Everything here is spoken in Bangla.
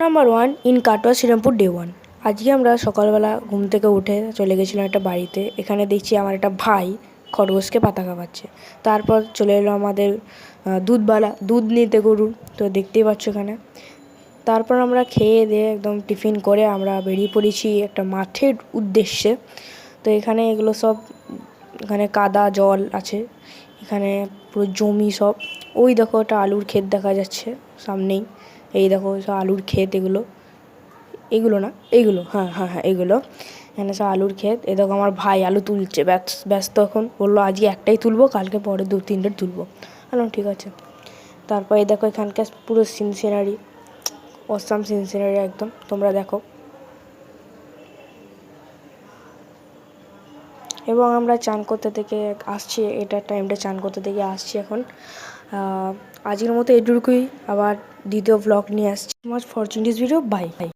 Number one in Katwa Srirampur day one আজকে আমরা সকালবেলা ঘুম থেকে উঠে চলে গেছিলাম একটা বাড়িতে। এখানে দেখছি আমার একটা ভাই খরগোশকে পাতা খাওয়াচ্ছে। তারপর চলে এলো আমাদের দুধবালা দুধ নিতে গরুর তো দেখতেই পাচ্ছ এখানে। তারপর আমরা খেয়ে দিয়ে একদম টিফিন করে আমরা বেরিয়ে পড়েছি একটা মাঠের উদ্দেশ্যে। তো এখানে এগুলো সব, এখানে কাদা, জল আছে। এখানে পুরো জমি সব। ওই দেখো একটা আলুর ক্ষেত দেখা যাচ্ছে সামনেই। এই দেখো সব আলুর ক্ষেত এগুলো। এগুলো না? এইগুলো হ্যাঁ হ্যাঁ হ্যাঁ এগুলো। এখানে সব আলুর ক্ষেত। এ দেখো আমার ভাই আলু তুলছে, ব্যস- ব্যস্ত এখন। বলল, আজকে একটাই তুলবো, কালকে পরে দু, তিনটে তুলবো। বললাম, ঠিক আছে। তারপরে দেখো এখানকার পুরো scene scenery awesome scene scenery একদম, তোমরা দেখো। এবং আমরা চান করতে থেকে আসছি, এটা টাইমটা চান করতে থেকে আসছি এখন। আজকের মতো এটুকুই। আবার দ্বিতীয় ব্লগ নিয়ে আসছি। মাছ ফরচুনিটিস ভিডিও বাই বাই